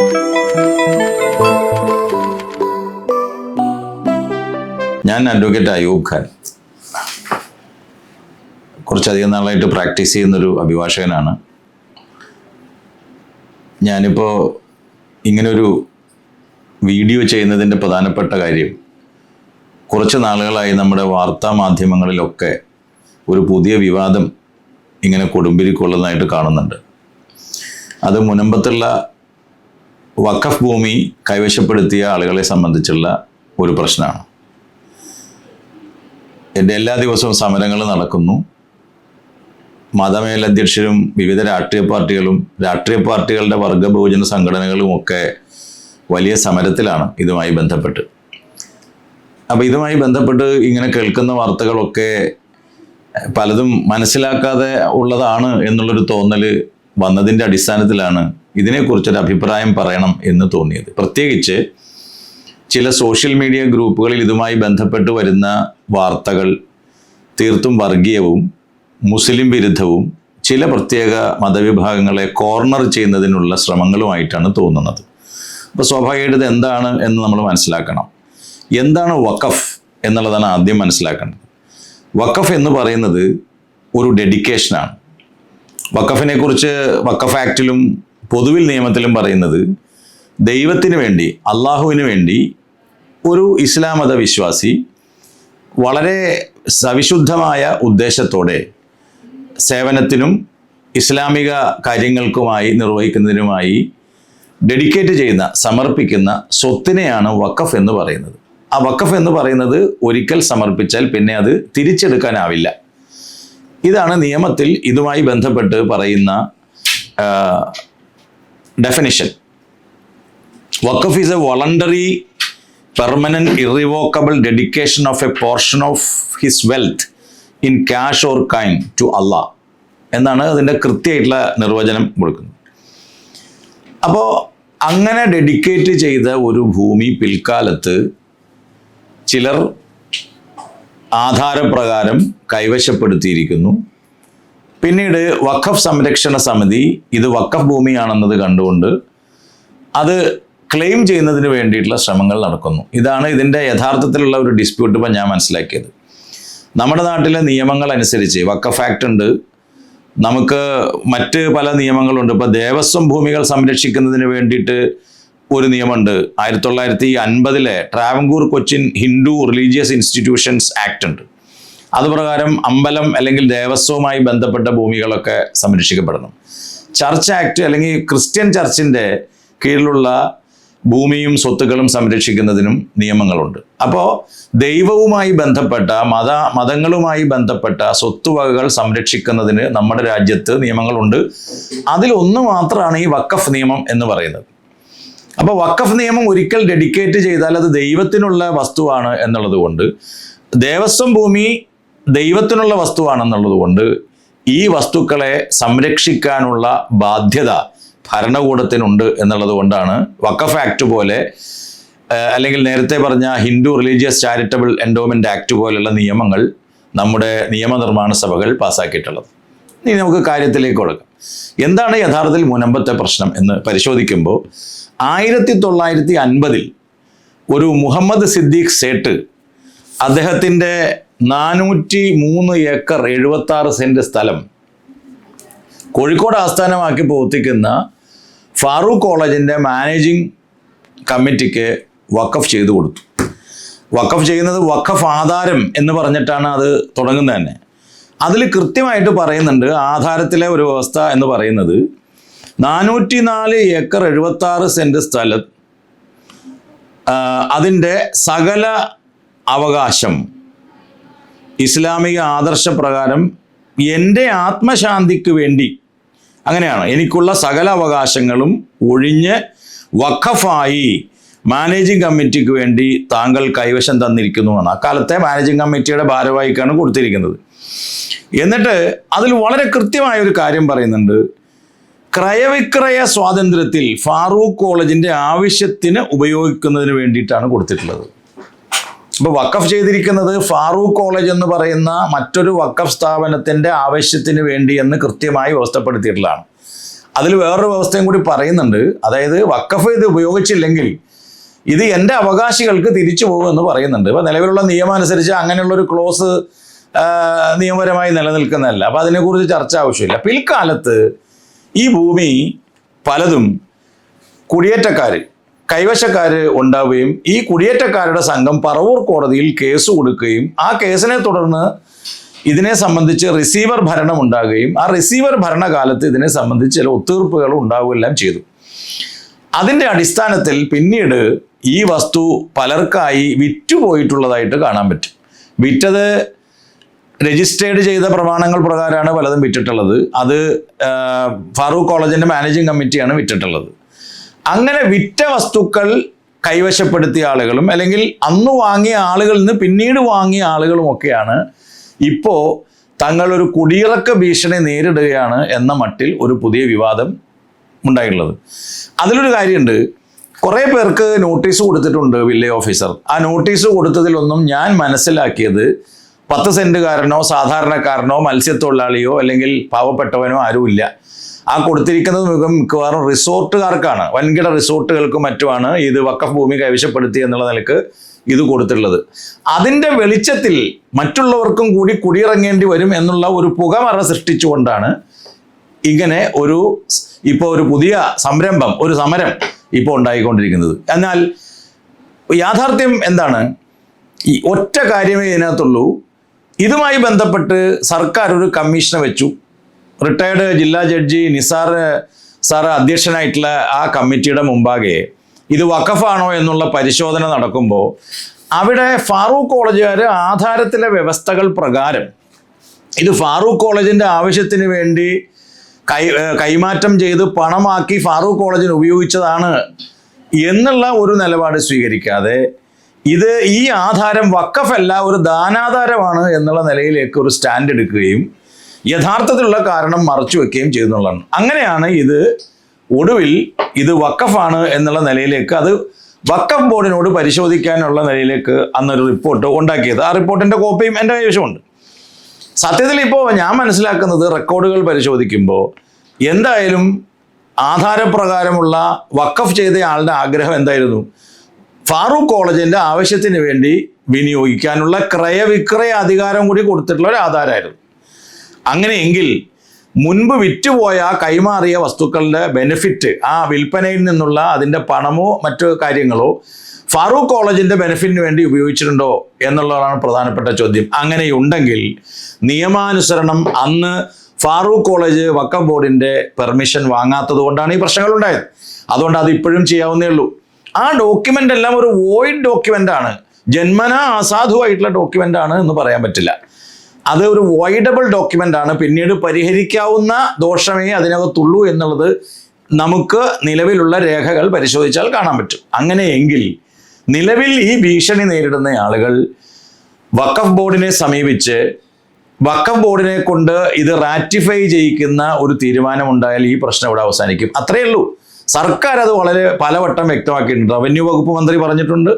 ഞാൻ അഡ്വക്കേറ്റ് അയൂബ് ഖാൻ. കുറച്ചധികം നാളായിട്ട് പ്രാക്ടീസ് ചെയ്യുന്നൊരു അഭിഭാഷകനാണ്. ഞാനിപ്പോൾ ഇങ്ങനൊരു വീഡിയോ ചെയ്യുന്നതിന്റെ പ്രധാനപ്പെട്ട കാര്യം കുറച്ച് നാളുകളായി നമ്മുടെ വാർത്താ മാധ്യമങ്ങളിലൊക്കെ ഒരു പുതിയ വിവാദം ഇങ്ങനെ കൊടുമ്പിരിക്കൊള്ളുന്നതായിട്ട് കാണുന്നുണ്ട്. അത് മുനമ്പത്തുള്ള വഖഫ് ഭൂമി കൈവശപ്പെടുത്തിയ ആളുകളെ സംബന്ധിച്ചുള്ള ഒരു പ്രശ്നമാണ്. എന്റെ എല്ലാ ദിവസവും സമരങ്ങൾ നടക്കുന്നു. മതമേലധ്യക്ഷരും വിവിധ രാഷ്ട്രീയ പാർട്ടികളും രാഷ്ട്രീയ പാർട്ടികളുടെ വർഗബഹുജന സംഘടനകളും ഒക്കെ വലിയ സമരത്തിലാണ് ഇതുമായി ബന്ധപ്പെട്ട്. അപ്പോൾ ഇതുമായി ബന്ധപ്പെട്ട് ഇങ്ങനെ കേൾക്കുന്ന വാർത്തകളൊക്കെ പലതും മനസ്സിലാക്കാതെ ഉള്ളതാണ് എന്നുള്ളൊരു തോന്നൽ വന്നതിന്റെ അടിസ്ഥാനത്തിലാണ് ഇതിനെക്കുറിച്ചൊരു അഭിപ്രായം പറയണം എന്ന് തോന്നിയത്. പ്രത്യേകിച്ച് ചില സോഷ്യൽ മീഡിയ ഗ്രൂപ്പുകളിൽ ഇതുമായി ബന്ധപ്പെട്ട് വരുന്ന വാർത്തകൾ തീർത്തും വർഗീയവും മുസ്ലിം വിരുദ്ധവും ചില പ്രത്യേക മതവിഭാഗങ്ങളെ കോർണർ ചെയ്യുന്നതിനുള്ള ശ്രമങ്ങളുമായിട്ടാണ് തോന്നുന്നത്. അപ്പോൾ സ്വാഭാവികമായിട്ട് എന്താണ് എന്ന് നമ്മൾ മനസ്സിലാക്കണം. എന്താണ് വഖഫ് എന്നുള്ളതാണ് ആദ്യം മനസ്സിലാക്കേണ്ടത്. വഖഫ് എന്ന് പറയുന്നത് ഒരു ഡെഡിക്കേഷനാണ്. വഖഫിനെ കുറിച്ച് വഖഫ് ആക്ടിലും പൊതുവിൽ നിയമത്തിലും പറയുന്നത് ദൈവത്തിന് വേണ്ടി അള്ളാഹുവിന് വേണ്ടി ഒരു ഇസ്ലാം മത വിശ്വാസി വളരെ സവിശുദ്ധമായ ഉദ്ദേശത്തോടെ സേവനത്തിനും ഇസ്ലാമിക കാര്യങ്ങൾക്കുമായി നിർവഹിക്കുന്നതിനുമായി ഡെഡിക്കേറ്റ് ചെയ്യുന്ന സമർപ്പിക്കുന്ന സ്വത്തിനെയാണ് വക്കഫ് എന്ന് പറയുന്നത്. ആ വക്കഫ് എന്ന് പറയുന്നത് ഒരിക്കൽ സമർപ്പിച്ചാൽ പിന്നെ അത് തിരിച്ചെടുക്കാനാവില്ല. ഇതാണ് നിയമത്തിൽ ഇതുമായി ബന്ധപ്പെട്ട് പറയുന്ന definition Waqf is a voluntary permanent irrevocable dedication of a portion of his wealth in cash or kind to അള്ളാഹ് എന്നാണ് അതിന്റെ കൃത്യമായിട്ടുള്ള നിർവചനം കൊടുക്കുന്നത്. അപ്പോൾ അങ്ങനെ ഡെഡിക്കേറ്റ് ചെയ്ത ഒരു ഭൂമി പിൽക്കാലത്ത് ചിലർ ആധാരപ്രകാരം കൈവശപ്പെടുത്തിയിരിക്കുന്നു. പിന്നീട് വഖഫ് സംരക്ഷണ സമിതി ഇത് വഖഫ് ഭൂമിയാണെന്നത് കണ്ടുകൊണ്ട് അത് ക്ലെയിം ചെയ്യുന്നതിന് വേണ്ടിയിട്ടുള്ള ശ്രമങ്ങൾ നടക്കുന്നു. ഇതാണ് ഇതിന്റെ യഥാർത്ഥത്തിലുള്ള ഒരു ഡിസ്പ്യൂട്ട് ഇപ്പം ഞാൻ മനസ്സിലാക്കിയത്. നമ്മുടെ നാട്ടിലെ നിയമങ്ങൾ അനുസരിച്ച് വഖഫ് ആക്ട് ഉണ്ട്. നമുക്ക് മറ്റ് പല നിയമങ്ങളുണ്ട്. ഇപ്പോൾ ദേവസ്വം ഭൂമികൾ സംരക്ഷിക്കുന്നതിന് വേണ്ടിയിട്ട് ഒരു നിയമമുണ്ട്. ആയിരത്തി തൊള്ളായിരത്തി അൻപതിലെ Travancore Cochin Hindu religious institutions act ഉണ്ട്. അതുപ്രകാരം അമ്പലം അല്ലെങ്കിൽ ദേവസ്വവുമായി ബന്ധപ്പെട്ട ഭൂമികളൊക്കെ സംരക്ഷിക്കപ്പെടുന്നു. ചർച്ച് ആക്ട് അല്ലെങ്കിൽ ക്രിസ്ത്യൻ ചർച്ചിന്റെ കീഴിലുള്ള ഭൂമിയും സ്വത്തുക്കളും സംരക്ഷിക്കുന്നതിനും നിയമങ്ങളുണ്ട്. അപ്പോൾ ദൈവവുമായി ബന്ധപ്പെട്ട മത മതങ്ങളുമായി ബന്ധപ്പെട്ട സ്വത്തുവകകൾ സംരക്ഷിക്കുന്നതിന് നമ്മുടെ രാജ്യത്ത് നിയമങ്ങളുണ്ട്. അതിലൊന്ന് മാത്രമാണ് ഈ വക്കഫ് നിയമം എന്ന് പറയുന്നത്. അപ്പോൾ വക്കഫ് നിയമം ഒരിക്കൽ ഡെഡിക്കേറ്റ് ചെയ്താൽ അത് ദൈവത്തിനുള്ള വസ്തുവാണ് എന്നുള്ളത് കൊണ്ട് ദേവസ്വം ഭൂമി ദൈവത്തിനുള്ള വസ്തുവാണെന്നുള്ളത് കൊണ്ട് ഈ വസ്തുക്കളെ സംരക്ഷിക്കാനുള്ള ബാധ്യത ഭരണകൂടത്തിനുണ്ട് എന്നുള്ളത് കൊണ്ടാണ് വക്കഫ് ആക്ട് പോലെ അല്ലെങ്കിൽ നേരത്തെ പറഞ്ഞ Hindu religious charitable endowment act പോലുള്ള നിയമങ്ങൾ നമ്മുടെ നിയമനിർമ്മാണ സഭകൾ പാസ്സാക്കിയിട്ടുള്ളത്. ഇനി നമുക്ക് കാര്യത്തിലേക്ക് കൊടുക്കാം. എന്താണ് യഥാർത്ഥത്തിൽ മുനമ്പത്തെ പ്രശ്നം എന്ന് പരിശോധിക്കുമ്പോൾ ആയിരത്തി തൊള്ളായിരത്തി അൻപതിൽ ഒരു മുഹമ്മദ് സിദ്ദീഖ് സേട്ട് അദ്ദേഹത്തിന്റെ നാനൂറ്റി മൂന്ന് ഏക്കർ എഴുപത്തി ആറ് സെന്റ് സ്ഥലം കോഴിക്കോട് ആസ്ഥാനമാക്കി പ്രവർത്തിക്കുന്ന ഫാറൂഖ് കോളേജിന്റെ മാനേജിംഗ് കമ്മിറ്റിക്ക് വക്കഫ് ചെയ്തു കൊടുത്തു. വക്കഫ് ചെയ്യുന്നത് വക്കഫ് ആധാരം എന്ന് പറഞ്ഞിട്ടാണ് അത് തുടങ്ങുന്നത് തന്നെ. അതിൽ കൃത്യമായിട്ട് പറയുന്നുണ്ട് ആധാരത്തിലെ ഒരു വ്യവസ്ഥ എന്ന് പറയുന്നത് നാനൂറ്റി നാല് ഏക്കർ എഴുപത്തി ആറ് സെന്റ് സ്ഥലം അതിന്റെ സകല അവകാശം ഇസ്ലാമിക ആദർശപ്രകാരം എന്റെ ആത്മശാന്തിക്ക് വേണ്ടി അങ്ങനെയാണ്. എനിക്കുള്ള സകല അവകാശങ്ങളും ഒഴിഞ്ഞ് വഖഫായി മാനേജിംഗ് കമ്മിറ്റിക്ക് വേണ്ടി താങ്കൾ കൈവശം തന്നിരിക്കുന്നു എന്നാണ്. അക്കാലത്തെ മാനേജിംഗ് കമ്മിറ്റിയുടെ ഭാരവാഹിക്കാണ് കൊടുത്തിരിക്കുന്നത്. എന്നിട്ട് അതിൽ വളരെ കൃത്യമായ ഒരു കാര്യം പറയുന്നുണ്ട്. ക്രയവിക്രയ സ്വാതന്ത്ര്യത്തിൽ ഫാറൂഖ് കോളേജിന്റെ ആവശ്യത്തിന് ഉപയോഗിക്കുന്നതിന് വേണ്ടിയിട്ടാണ് കൊടുത്തിട്ടുള്ളത്. ഇപ്പോൾ വക്കഫ് ചെയ്തിരിക്കുന്നത് ഫാറൂഖ് കോളേജ് എന്ന് പറയുന്ന മറ്റൊരു വക്കഫ് സ്ഥാപനത്തിന്റെ ആവശ്യത്തിന് വേണ്ടി എന്ന് കൃത്യമായി വ്യവസ്ഥപ്പെടുത്തിയിട്ടുള്ളതാണ്. അതിൽ വേറൊരു വ്യവസ്ഥയും കൂടി പറയുന്നുണ്ട്. അതായത് വക്കഫ് ഇത് ഉപയോഗിച്ചില്ലെങ്കിൽ ഇത് എന്റെ അവകാശികൾക്ക് തിരിച്ചു പോകുമെന്ന് പറയുന്നുണ്ട്. ഇപ്പം നിലവിലുള്ള നിയമം അനുസരിച്ച് അങ്ങനെയുള്ളൊരു ക്ലോസ് നിയമപരമായി നിലനിൽക്കുന്നതല്ല. അപ്പം അതിനെക്കുറിച്ച് ചർച്ച ആവശ്യമില്ല. പിൽക്കാലത്ത് ഈ ഭൂമി പലതും കുടിയേറ്റക്കാർ കൈവശക്കാർ ഉണ്ടാവുകയും ഈ കുടിയേറ്റക്കാരുടെ സംഘം പറവൂർ കോടതിയിൽ കേസ് കൊടുക്കുകയും ആ കേസിനെ തുടർന്ന് ഇതിനെ സംബന്ധിച്ച് റിസീവർ ഭരണം ഉണ്ടാകുകയും ആ റിസീവർ ഭരണകാലത്ത് ഇതിനെ സംബന്ധിച്ച് ചില ഒത്തീർപ്പുകൾ ഉണ്ടാവുകയെല്ലാം ചെയ്തു. അതിന്റെ അടിസ്ഥാനത്തിൽ പിന്നീട് ഈ വസ്തു പലർക്കായി വിറ്റുപോയിട്ടുള്ളതായിട്ട് കാണാൻ പറ്റും. വിറ്റത് രജിസ്റ്റേർഡ് ചെയ്ത പ്രമാണങ്ങൾ പ്രകാരമാണ് പലതും വിറ്റിട്ടുള്ളത്. അത് ഫാറൂഖ് കോളേജിന്റെ മാനേജിംഗ് കമ്മിറ്റിയാണ് വിറ്റിട്ടുള്ളത്. അങ്ങനെ വിറ്റ വസ്തുക്കൾ കൈവശപ്പെടുത്തിയ ആളുകളും അല്ലെങ്കിൽ അന്ന് വാങ്ങിയ ആളുകളിൽ നിന്ന് പിന്നീട് വാങ്ങിയ ആളുകളുമൊക്കെയാണ് ഇപ്പോൾ തങ്ങളൊരു കുടിയിറക്ക ഭീഷണി നേരിടുകയാണ് എന്ന മട്ടിൽ ഒരു പുതിയ വിവാദം ഉണ്ടായിട്ടുള്ളത്. അതിലൊരു കാര്യമുണ്ട്. കുറേ പേർക്ക് നോട്ടീസ് കൊടുത്തിട്ടുണ്ട് വില്ലേജ് ഓഫീസർ. ആ നോട്ടീസ് കൊടുത്തതിലൊന്നും ഞാൻ മനസ്സിലാക്കിയത് പത്ത് സെന്റുകാരനോ സാധാരണക്കാരനോ മത്സ്യത്തൊഴിലാളിയോ അല്ലെങ്കിൽ പാവപ്പെട്ടവനോ ആരുമില്ല. ആ കൊടുത്തിരിക്കുന്നത് മിക്ക- മിക്കവാറും റിസോർട്ടുകാർക്കാണ്. വൻകിട റിസോർട്ടുകൾക്കും മറ്റുമാണ് ഇത് വക്കഫ് ഭൂമി കൈവശപ്പെടുത്തി എന്നുള്ള നിലയ്ക്ക് ഇത് കൊടുത്തിട്ടുള്ളത്. അതിന്റെ വെളിച്ചത്തിൽ മറ്റുള്ളവർക്കും കൂടി കുടിയിറങ്ങേണ്ടി വരും എന്നുള്ള ഒരു പുകമറ സൃഷ്ടിച്ചുകൊണ്ടാണ് ഇങ്ങനെ ഒരു ഇപ്പോൾ ഒരു പുതിയ സംരംഭം ഒരു സമരം ഇപ്പോൾ ഉണ്ടായിക്കൊണ്ടിരിക്കുന്നത്. എന്നാൽ യാഥാർത്ഥ്യം എന്താണ്? ഈ ഒറ്റ കാര്യമേ ഇതിനകത്തുള്ളൂ. ഇതുമായി ബന്ധപ്പെട്ട് സർക്കാർ ഒരു കമ്മീഷനെ വെച്ചു. റിട്ടയർഡ് ജില്ലാ ജഡ്ജി നിസാർ സാർ അധ്യക്ഷനായിട്ടുള്ള ആ കമ്മിറ്റിയുടെ മുമ്പാകെ ഇത് വഖഫാണോ എന്നുള്ള പരിശോധന നടക്കുമ്പോൾ അവിടെ ഫാറൂഖ് കോളേജുകാർ ആധാരത്തിലെ വ്യവസ്ഥകൾ പ്രകാരം ഇത് ഫാറൂഖ് കോളേജിന്റെ ആവശ്യത്തിന് വേണ്ടി കൈ കൈമാറ്റം ചെയ്ത് പണമാക്കി ഫാറൂഖ് കോളേജിന് ഉപയോഗിച്ചതാണ് എന്നുള്ള ഒരു നിലപാട് സ്വീകരിക്കാതെ ഇത് ഈ ആധാരം വക്കഫല്ല ഒരു ദാനാധാരമാണ് എന്നുള്ള നിലയിലേക്ക് ഒരു സ്റ്റാൻഡ് എടുക്കുകയും യഥാർത്ഥത്തിലുള്ള കാരണം മറച്ചു വെക്കുകയും ചെയ്യുന്നുള്ളതാണ് അങ്ങനെയാണ് ഇത് ഒടുവിൽ ഇത് വക്കഫാണ് എന്നുള്ള നിലയിലേക്ക് അത് വക്കഫ് ബോർഡിനോട് പരിശോധിക്കാനുള്ള നിലയിലേക്ക് അന്നൊരു റിപ്പോർട്ട് ഉണ്ടാക്കിയത്. ആ റിപ്പോർട്ടിന്റെ കോപ്പിയും എന്റെ കൈവശമുണ്ട്. സത്യത്തിൽ ഇപ്പോൾ ഞാൻ മനസ്സിലാക്കുന്നത് റെക്കോർഡുകൾ പരിശോധിക്കുമ്പോൾ എന്തായാലും ആധാരപ്രകാരമുള്ള വക്കഫ് ചെയ്ത ആളുടെ ആഗ്രഹം എന്തായിരുന്നു? ഫാറൂഖ് കോളേജിന്റെ ആവശ്യത്തിന് വേണ്ടി വിനിയോഗിക്കാനുള്ള ക്രയവിക്രയ അധികാരം കൂടി കൊടുത്തിട്ടുള്ള ഒരു ആധാരമായിരുന്നു അങ്ങനെയെങ്കിൽ മുൻപ് വിറ്റുപോയ കൈമാറിയ വസ്തുക്കളുടെ ബെനിഫിറ്റ് ആ വിൽപ്പനയിൽ നിന്നുള്ള അതിന്റെ പണമോ മറ്റു കാര്യങ്ങളോ ഫാറൂഖ് കോളേജിന്റെ ബെനിഫിറ്റിന് വേണ്ടി ഉപയോഗിച്ചിട്ടുണ്ടോ എന്നുള്ളതാണ് പ്രധാനപ്പെട്ട ചോദ്യം. അങ്ങനെയുണ്ടെങ്കിൽ നിയമാനുസരണം അന്ന് ഫാറൂഖ് കോളേജ് വക്ക ബോർഡിന്റെ പെർമിഷൻ വാങ്ങാത്തത് കൊണ്ടാണ് ഈ പ്രശ്നങ്ങൾ ഉണ്ടായത് അതുകൊണ്ട് അത് ഇപ്പോഴും ചെയ്യാവുന്നേ ഉള്ളൂ. ആ ഡോക്യുമെന്റ് എല്ലാം ഒരു വോയിഡ് ഡോക്യുമെന്റ് ആണ്. ജന്മന അസാധുവായിട്ടുള്ള ഡോക്യുമെന്റ് ആണ് എന്ന് പറയാൻ പറ്റില്ല. അത് ഒരു വോയിഡബിൾ ഡോക്യുമെന്റ് ആണ്. പിന്നീട് പരിഹരിക്കാവുന്ന ദോഷമേ അതിനകത്തുള്ളൂ എന്നുള്ളത് നമുക്ക് നിലവിലുള്ള രേഖകൾ പരിശോധിച്ചാൽ കാണാൻ പറ്റും. അങ്ങനെയെങ്കിൽ നിലവിൽ ഈ ഭീഷണി നേരിടുന്ന ആളുകൾ വഖഫ് ബോർഡിനെ സമീപിച്ച് വഖഫ് ബോർഡിനെ കൊണ്ട് ഇത് റാറ്റിഫൈ ചെയ്യിക്കുന്ന ഒരു തീരുമാനമുണ്ടായാൽ ഈ പ്രശ്നം ഇവിടെ അവസാനിക്കും. അത്രയേ ഉള്ളൂ. സർക്കാർ അത് വളരെ പലവട്ടം വ്യക്തമാക്കിയിട്ടുണ്ട്. റവന്യൂ വകുപ്പ് മന്ത്രി പറഞ്ഞിട്ടുണ്ട്.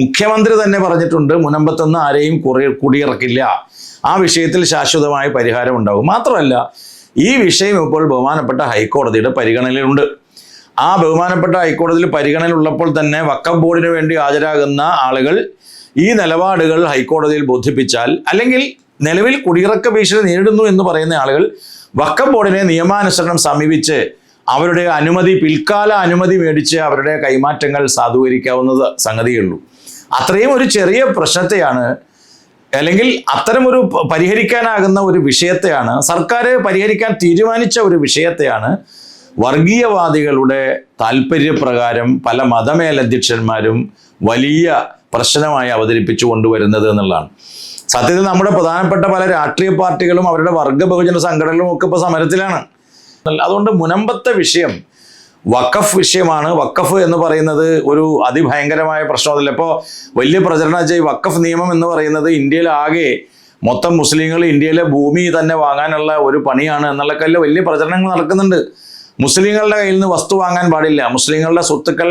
മുഖ്യമന്ത്രി തന്നെ പറഞ്ഞിട്ടുണ്ട്. മുനമ്പത്തുനിന്ന് ആരെയും കുറി കുടിയിറക്കില്ല. ആ വിഷയത്തിൽ ശാശ്വതമായ പരിഹാരം ഉണ്ടാകും. മാത്രമല്ല ഈ വിഷയം ഇപ്പോൾ ബഹുമാനപ്പെട്ട ഹൈക്കോടതിയുടെ പരിഗണനയിലുണ്ട്. ആ ബഹുമാനപ്പെട്ട ഹൈക്കോടതിയിൽ പരിഗണനയിലുള്ളപ്പോൾ തന്നെ വക്കം ബോർഡിന് വേണ്ടി ഹാജരാകുന്ന ആളുകൾ ഈ നിലപാടുകൾ ഹൈക്കോടതിയിൽ ബോധിപ്പിച്ചാൽ അല്ലെങ്കിൽ നിലവിൽ കുടിയിറക്ക ഭീഷണി നേരിടുന്നു എന്ന് പറയുന്ന ആളുകൾ വക്കം ബോർഡിനെ നിയമാനുസരണം സമീപിച്ച് അവരുടെ അനുമതി പിൽക്കാല അനുമതി മേടിച്ച് അവരുടെ കൈമാറ്റങ്ങൾ സാധൂകരിക്കാവുന്നത് സംഗതിയുള്ളൂ അത്രയും ഒരു ചെറിയ പ്രശ്നത്തെയാണ് അല്ലെങ്കിൽ അത്തരം ഒരു പ- പരിഹരിക്കാനാകുന്ന ഒരു വിഷയത്തെയാണ് സർക്കാർ പരിഹരിക്കാൻ തീരുമാനിച്ച ഒരു വിഷയത്തെയാണ് വർഗീയവാദികളുടെ താല്പര്യപ്രകാരം പല മതമേലധ്യക്ഷന്മാരും വലിയ പ്രശ്നമായി അവതരിപ്പിച്ചു കൊണ്ടുവരുന്നത് എന്നുള്ളതാണ്. സത്യത്തിൽ നമ്മുടെ പ്രധാനപ്പെട്ട പല രാഷ്ട്രീയ പാർട്ടികളും അവരുടെ വർഗ ബഹുജന സംഘടനകളും ഒക്കെ ഇപ്പോൾ സമരത്തിലാണ്. അതുകൊണ്ട് മുനമ്പത്തെ വിഷയം വഖഫ് വിഷയമാണ്. വക്കഫ് എന്ന് പറയുന്നത് ഒരു അതിഭയങ്കരമായ പ്രശ്നമല്ല ഇപ്പോൾ വലിയ പ്രചരണം വെച്ചാൽ വക്കഫ് നിയമം എന്ന് പറയുന്നത് ഇന്ത്യയിൽ ആകെ മൊത്തം മുസ്ലിങ്ങൾ ഇന്ത്യയിലെ ഭൂമി തന്നെ വാങ്ങാനുള്ള ഒരു പണിയാണ് എന്നുള്ള കല്ല് വലിയ പ്രചരണങ്ങൾ നടക്കുന്നുണ്ട്. മുസ്ലിങ്ങളുടെ കയ്യിൽ നിന്ന് വസ്തു വാങ്ങാൻ പാടില്ല. മുസ്ലിങ്ങളുടെ സ്വത്തുക്കൾ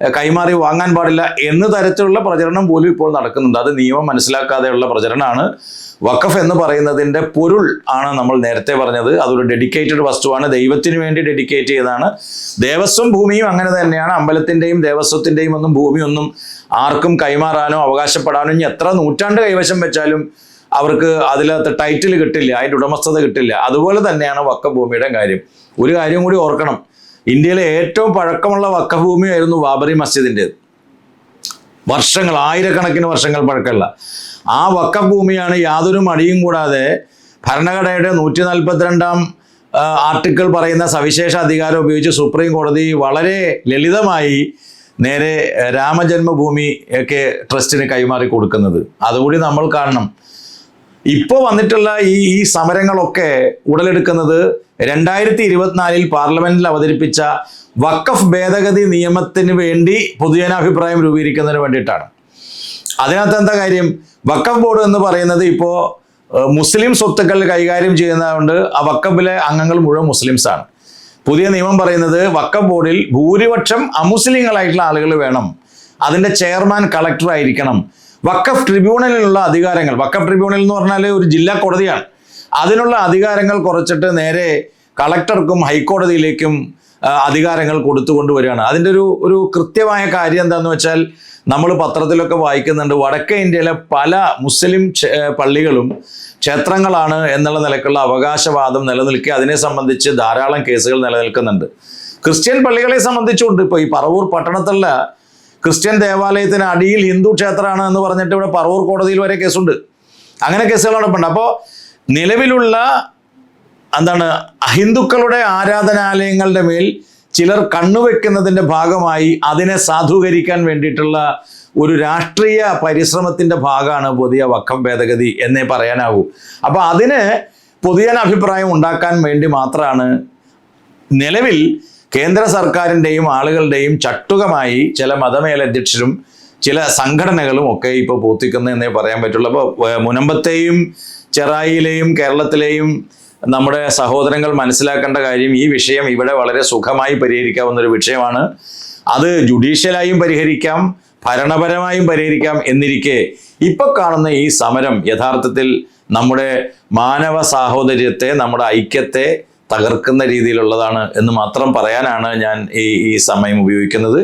കൈമാറി വാങ്ങാൻ പാടില്ല എന്ന തരത്തിലുള്ള പ്രചരണം പോലും ഇപ്പോൾ നടക്കുന്നുണ്ട്. അത് നിയമം മനസ്സിലാക്കാതെയുള്ള പ്രചരണമാണ്. വഖഫ് എന്ന് പറയുന്നതിന്റെ പൊരുൾ ആണ് നമ്മൾ നേരത്തെ പറഞ്ഞത്. അതൊരു ഡെഡിക്കേറ്റഡ് വസ്തുവാണ്. ദൈവത്തിന് വേണ്ടി ഡെഡിക്കേറ്റ് ചെയ്തതാണ്. ദേവസ്വം ഭൂമിയും അങ്ങനെ തന്നെയാണ്. അമ്പലത്തിന്റെയും ദേവസ്വത്തിന്റെയും ഒന്നും ഭൂമിയൊന്നും ആർക്കും കൈമാറാനോ അവകാശപ്പെടാനോ ഇനി എത്ര നൂറ്റാണ്ട് കൈവശം വെച്ചാലും അവർക്ക് അതിലകത്ത് ടൈറ്റിൽ കിട്ടില്ല. അതിന്റെ ഉടമസ്ഥത കിട്ടില്ല. അതുപോലെ തന്നെയാണ് വക്ക ഭൂമിയുടെ കാര്യം. ഒരു കാര്യം കൂടി ഓർക്കണം. ഇന്ത്യയിലെ ഏറ്റവും പഴക്കമുള്ള വക്കഭൂമിയായിരുന്നു ബാബറി മസ്ജിദിന്റെ. വർഷങ്ങൾ ആയിരക്കണക്കിന് വർഷങ്ങൾ പഴക്കമുള്ള. ആ വക്കഭൂമിയാണ് യാതൊരു മടിയും കൂടാതെ ഭരണഘടനയുടെ നൂറ്റി നാൽപ്പത്തിരണ്ടാം ആർട്ടിക്കിൾ പറയുന്ന സവിശേഷ അധികാരം ഉപയോഗിച്ച് സുപ്രീം കോടതി വളരെ ലളിതമായി നേരെ രാമജന്മഭൂമി ഒക്കെ ട്രസ്റ്റിന് കൈമാറി കൊടുക്കുന്നത്. അതുകൂടി നമ്മൾ കാണണം. ഇപ്പോൾ വന്നിട്ടുള്ള ഈ ഈ സമരങ്ങളൊക്കെ ഉടലെടുക്കുന്നത് രണ്ടായിരത്തി ഇരുപത്തിനാലിൽ പാർലമെന്റിൽ അവതരിപ്പിച്ച വക്കഫ് ഭേദഗതി നിയമത്തിന് വേണ്ടി പൊതുജനാഭിപ്രായം രൂപീകരിക്കുന്നതിന് വേണ്ടിയിട്ടാണ്. അതിനകത്ത് എന്താ കാര്യം? വക്കഫ് ബോർഡ് എന്ന് പറയുന്നത് ഇപ്പോൾ മുസ്ലിം സ്വത്തുക്കൾ കൈകാര്യം ചെയ്യുന്നതുകൊണ്ട് ആ വക്കഫിലെ അംഗങ്ങൾ മുഴുവൻ മുസ്ലിംസ് ആണ് പുതിയ നിയമം പറയുന്നത് വക്കഫ് ബോർഡിൽ ഭൂരിപക്ഷം അമുസ്ലിങ്ങളായിട്ടുള്ള ആളുകൾ വേണം. അതിന്റെ ചെയർമാൻ കളക്ടർ ആയിരിക്കണം. വഖഫ് ട്രിബ്യൂണലിനുള്ള അധികാരങ്ങൾ വക്കഫ് ട്രിബ്യൂണൽ എന്ന് പറഞ്ഞാൽ ഒരു ജില്ലാ കോടതിയാണ്. അതിനുള്ള അധികാരങ്ങൾ കുറച്ചിട്ട് നേരെ കളക്ടർക്കും ഹൈക്കോടതിയിലേക്കും അധികാരങ്ങൾ കൊടുത്തുകൊണ്ട് വരികയാണ്. അതിന്റെ ഒരു ഒരു കൃത്യമായ കാര്യം എന്താണെന്ന് വെച്ചാൽ നമ്മൾ പത്രത്തിലൊക്കെ വായിക്കുന്നുണ്ട് വടക്കേ ഇന്ത്യയിലെ പല മുസ്ലിം പള്ളികളും ക്ഷേത്രങ്ങളാണ് എന്നുള്ള നിലക്കുള്ള അവകാശവാദം നിലനിൽക്കുക അതിനെ സംബന്ധിച്ച് ധാരാളം കേസുകൾ നിലനിൽക്കുന്നുണ്ട്. ക്രിസ്ത്യൻ പള്ളികളെ സംബന്ധിച്ചുകൊണ്ട് ഇപ്പോൾ ഈ പറവൂർ പട്ടണത്തുള്ള ക്രിസ്ത്യൻ ദേവാലയത്തിന് അടിയിൽ ഹിന്ദു ക്ഷേത്രമാണ് എന്ന് പറഞ്ഞിട്ട് ഇവിടെ പറവൂർ കോടതിയിൽ വരെ കേസുണ്ട്. അങ്ങനെ കേസുകൾ നടപ്പുണ്ട് അപ്പോൾ നിലവിലുള്ള എന്താണ് ഹിന്ദുക്കളുടെ ആരാധനാലയങ്ങളുടെ മേൽ ചിലർ കണ്ണുവെക്കുന്നതിന്റെ ഭാഗമായി അതിനെ സാധൂകരിക്കാൻ വേണ്ടിയിട്ടുള്ള ഒരു രാഷ്ട്രീയ പരിശ്രമത്തിന്റെ ഭാഗമാണ് പുതിയ വക്കം ഭേദഗതി എന്നേ പറയാനാവൂ. അപ്പോൾ അതിന് പുതിയ അഭിപ്രായം ഉണ്ടാക്കാൻ വേണ്ടി മാത്രമാണ് നിലവിൽ കേന്ദ്ര സർക്കാരിന്റെയും ആളുകളുടെയും ചട്ടുകമായി ചില മതമേലധ്യക്ഷരും ചില സംഘടനകളും ഒക്കെ ഇപ്പോൾ പൂത്തിക്കുന്നു എന്നേ പറയാൻ പറ്റുള്ളൂ. അപ്പോൾ മുനമ്പത്തെയും ചെറായിയിലെയും കേരളത്തിലെയും നമ്മുടെ സഹോദരങ്ങൾ മനസ്സിലാക്കേണ്ട കാര്യം ഈ വിഷയം ഇവിടെ വളരെ സുഖമായി പരിഹരിക്കാവുന്ന ഒരു വിഷയമാണ്. അത് ജുഡീഷ്യലായും പരിഹരിക്കാം ഭരണപരമായും പരിഹരിക്കാം എന്നിരിക്കെ ഇപ്പൊ കാണുന്ന ഈ സമരം യഥാർത്ഥത്തിൽ നമ്മുടെ മാനവ സാഹോദര്യത്തെ നമ്മുടെ ഐക്യത്തെ തകർക്കുന്ന രീതിയിലുള്ളതാണ് എന്ന് മാത്രം പറയാനാണ് ഞാൻ ഈ ഈ സമയം ഉപയോഗിക്കുന്നത്.